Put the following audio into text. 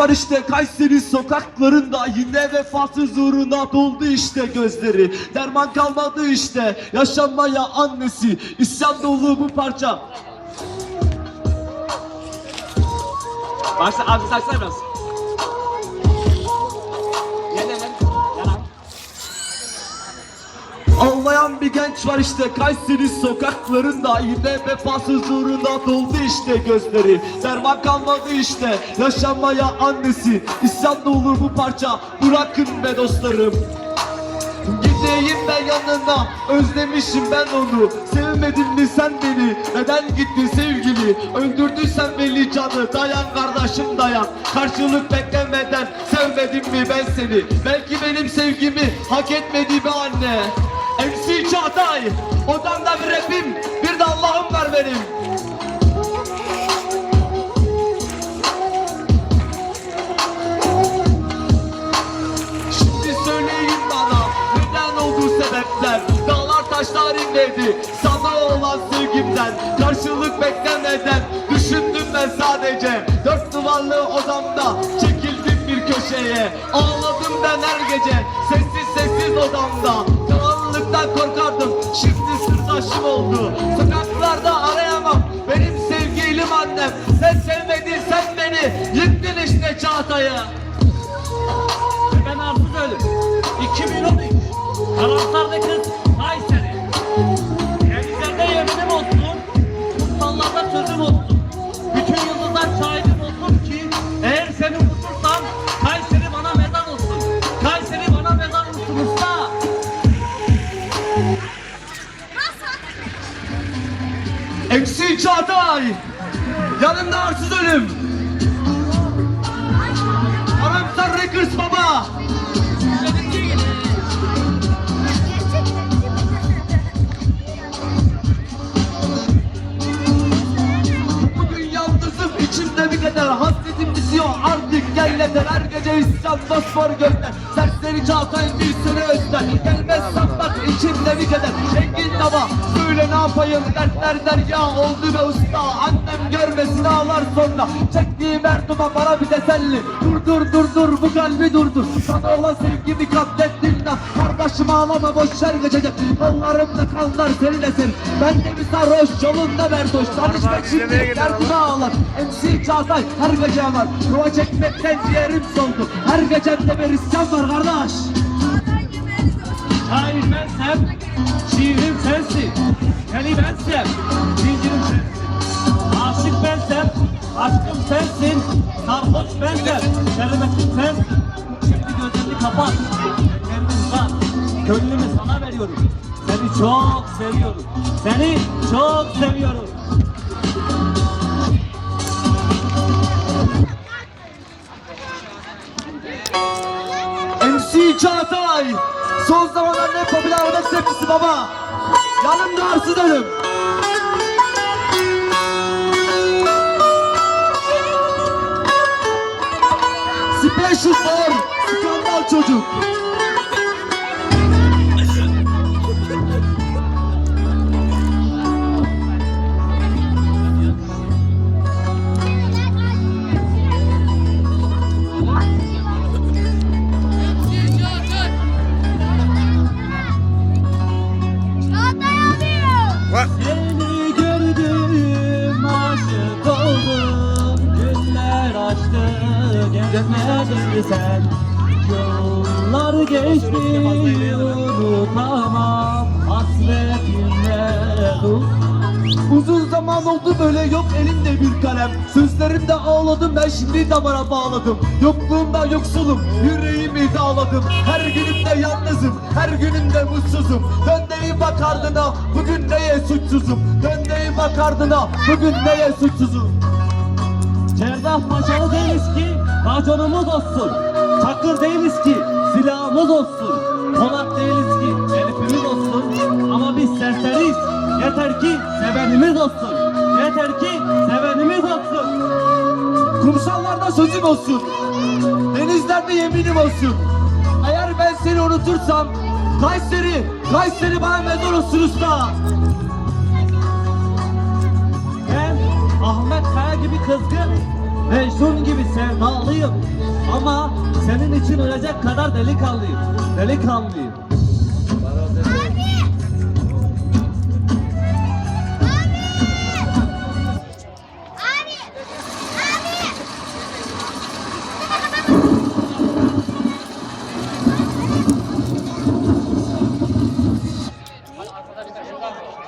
Var işte Kayseri sokaklarında yine vefasız uğruna doldu işte gözleri. Derman kalmadı işte yaşanmaya annesi. İsyan dolu bu parça. Başla abi saçlar biraz Ağlayan bir genç var işte Kayseri sokaklarında Yine vefasız uğruna doldu işte gözleri. Derman kalmadı işte yaşanmaya annesi. İsyan dolu bu parça bırakın be dostlarım. Gideyim ben yanına özlemişim ben onu. Sevmedin mi sen beni? Neden gittin sevgili? Öldürdüysen belli canı dayan kardeşim dayan. Karşılık beklemeden sevmedim mi ben seni? Belki benim sevgimi hak etmedi be anne Çağatay. Odamda bir rapim bir de Allah'ım var benim. Şimdi söyleyin bana neden oldu sebepler? Dağlar taşlar inledi sana olan sevgimden. Karşılık beklemeden düşündüm ben sadece. Dört duvarlı odamda çekildim bir köşeye. Ağladım ben her gece sessiz sessiz odamda sırdaşım oldu Sokaklarda arayamam benim sevgilim annem Sen sevmedin sen beni yıktın işte Çağatay'ı Ben arsız ölüm. 2013. Karamsar kız Kayseri. Denizlerde yeminim olsun. Kutsallarda sözüm olsun. Bütün yıldızlar şahidim olsun ki eğer seni unutursam Kayseri bana mezar olsun. Kayseri bana mezar olsun usta. Çağatay. Yanımda arsız ölüm. Karamsar Records baba. Bugün yalnızım içimde bir kadar bitiyor yeter Her gece isyan fosfor gözler Serseri Çağatay bir sene özler Gelmezsem bak içimde bir kadar Engin baba söyle ne yapayım? Dertler derya oldu be usta. Annem görmesin ağlar sonra. Çektiğim her duman bana bir teselli. Dur dur dur dur bu kalbi durdur. Sana olan sevgimi katlettin lan. Kardeşim ağlama boş ver geçecek Kollarımda kanlar senin eserin Ben de bir sarhoş yolunda berdoş. Tanışmak şimdi derdime ağlar MC Çağatay her gece var Ruha çekmekten ciğerim soldu Her gecemde bir isyan var kardeş Şair bensem, şiirim sensin. Deli bensem, zincirim sensin. Aşık bensem, aşkım sensin. Sarhoş bensem, şerbetim sensin. Şimdi gözlerini kapat, ellerini uzat. Gönlümü sana veriyorum. Seni çok seviyorum. Seni çok seviyorum. Çağatay. Son zamanların en popüler rock sevgisi baba. Yanımda arsız ölüm Special for Skandal çocuk Seni gördüm, aşık oldum. Güller açtı, gezmedin sen. Yıllar geçti, unutamam. Hasretinle dur. Uzun zaman oldu böyle yok elimde bir kalem Sözlerimde ağladım ben şimdi damara bağladım Yokluğumda yoksulum yüreğimi dağladım Her günümde yalnızım her günümde mutsuzum Dön deyip bak ardına bugün neye suçsuzum Dön deyip bak ardına bugün neye suçsuzum Cerrah maşalı değiliz ki raconumuz olsun. Çakır değiliz ki silahımız olsun. Polat değiliz ki elifimiz olsun. Ama biz serseriyiz. Yeter ki sevenimiz olsun. Yeter ki sevenimiz olsun. Kumsallarda sözüm olsun. Denizlerde yeminim olsun. Eğer ben seni unutursam Kayseri, Kayseri bana mezar olsun usta. Ben Ahmet Kaya gibi kızgın Mecnun gibi sevdalıyım. Ama senin için ölecek kadar delikanlıyım. Delikanlıyım